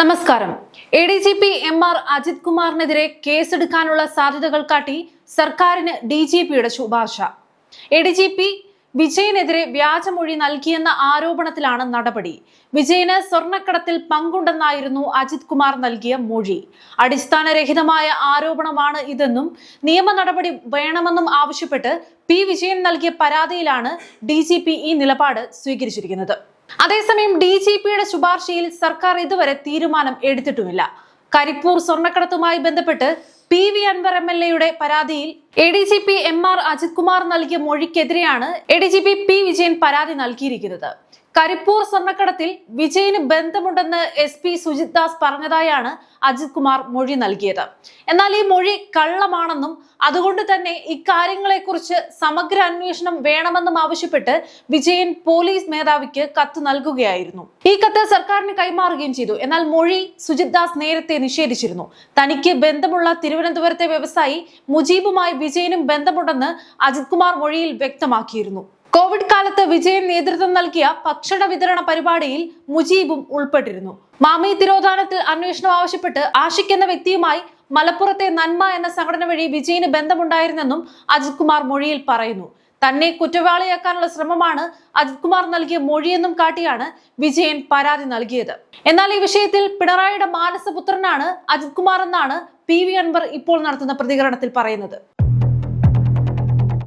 നമസ്കാരം. A D G P M R Ajith കുമാറിനെതിരെ കേസെടുക്കാനുള്ള സാധ്യതകൾ കാട്ടി സർക്കാരിന് ഡി ജി പിയുടെ ശുപാർശ. എ ഡി ജി പി വിജയനെതിരെ വ്യാജമൊഴി നൽകിയെന്ന ആരോപണത്തിലാണ് നടപടി. വിജയന് സ്വർണക്കടത്തിൽ പങ്കുണ്ടെന്നായിരുന്നു അജിത് കുമാർ നൽകിയ മൊഴി. അടിസ്ഥാനരഹിതമായ ആരോപണമാണ് ഇതെന്നും നിയമ നടപടി വേണമെന്നും ആവശ്യപ്പെട്ട് പി വിജയൻ നൽകിയ പരാതിയിലാണ് ഡി ഈ നിലപാട് സ്വീകരിച്ചിരിക്കുന്നത്. അതേസമയം ഡി ജി പിയുടെ ശുപാർശയിൽ സർക്കാർ ഇതുവരെ തീരുമാനം എടുത്തിട്ടുമില്ല. കരിപ്പൂർ സ്വർണക്കടത്തുമായി ബന്ധപ്പെട്ട് P V Anvar M L എയുടെ പരാതിയിൽ A D G P M R Ajith Kumar നൽകിയ മൊഴിക്കെതിരെയാണ് A D G P P Vijayan പരാതി നൽകിയിരിക്കുന്നത്. കരിപ്പൂർ സ്വർണക്കടത്തിൽ വിജയന് ബന്ധമുണ്ടെന്ന് എസ് പി സുജിത് ദാസ് പറഞ്ഞതായാണ് അജിത് കുമാർ മൊഴി നൽകിയത്. എന്നാൽ ഈ മൊഴി കള്ളമാണെന്നും അതുകൊണ്ട് തന്നെ ഇക്കാര്യങ്ങളെക്കുറിച്ച് സമഗ്ര അന്വേഷണം വേണമെന്നും ആവശ്യപ്പെട്ട് വിജയൻ പോലീസ് മേധാവിക്ക് കത്ത് നൽകുകയായിരുന്നു. ഈ കത്ത് സർക്കാരിന് കൈമാറുകയും ചെയ്തു. എന്നാൽ മൊഴി സുജിത് ദാസ് നേരത്തെ നിഷേധിച്ചിരുന്നു. തനിക്ക് ബന്ധമുള്ള തിരുവനന്തപുരത്തെ വ്യവസായി മുജീബുമായി വിജയനും ബന്ധമുണ്ടെന്ന് അജിത് കുമാർ മൊഴിയിൽ വ്യക്തമാക്കിയിരുന്നു. കോവിഡ് കാലത്ത് വിജയൻ നേതൃത്വം നൽകിയ ഭക്ഷണ വിതരണ പരിപാടിയിൽ മുജീബും ഉൾപ്പെട്ടിരുന്നു. മാമി തിരോധാനത്തിൽ അന്വേഷണം ആവശ്യപ്പെട്ട് ആഷിഖ് എന്ന വ്യക്തിയുമായി മലപ്പുറത്തെ നന്മ എന്ന സംഘടന വഴി വിജയന് ബന്ധമുണ്ടായിരുന്നെന്നും അജിത് കുമാർ മൊഴിയിൽ പറയുന്നു. തന്നെ കുറ്റവാളിയാക്കാനുള്ള ശ്രമമാണ് അജിത് കുമാർ നൽകിയ മൊഴിയെന്നും കാട്ടിയാണ് വിജയൻ പരാതി നൽകിയത്. എന്നാൽ ഈ വിഷയത്തിൽ പിണറായിയുടെ മാനസപുത്രനാണ് അജിത് കുമാർ എന്നാണ് പി വി അൻവർ ഇപ്പോൾ നടത്തുന്ന പ്രതികരണത്തിൽ പറയുന്നത്.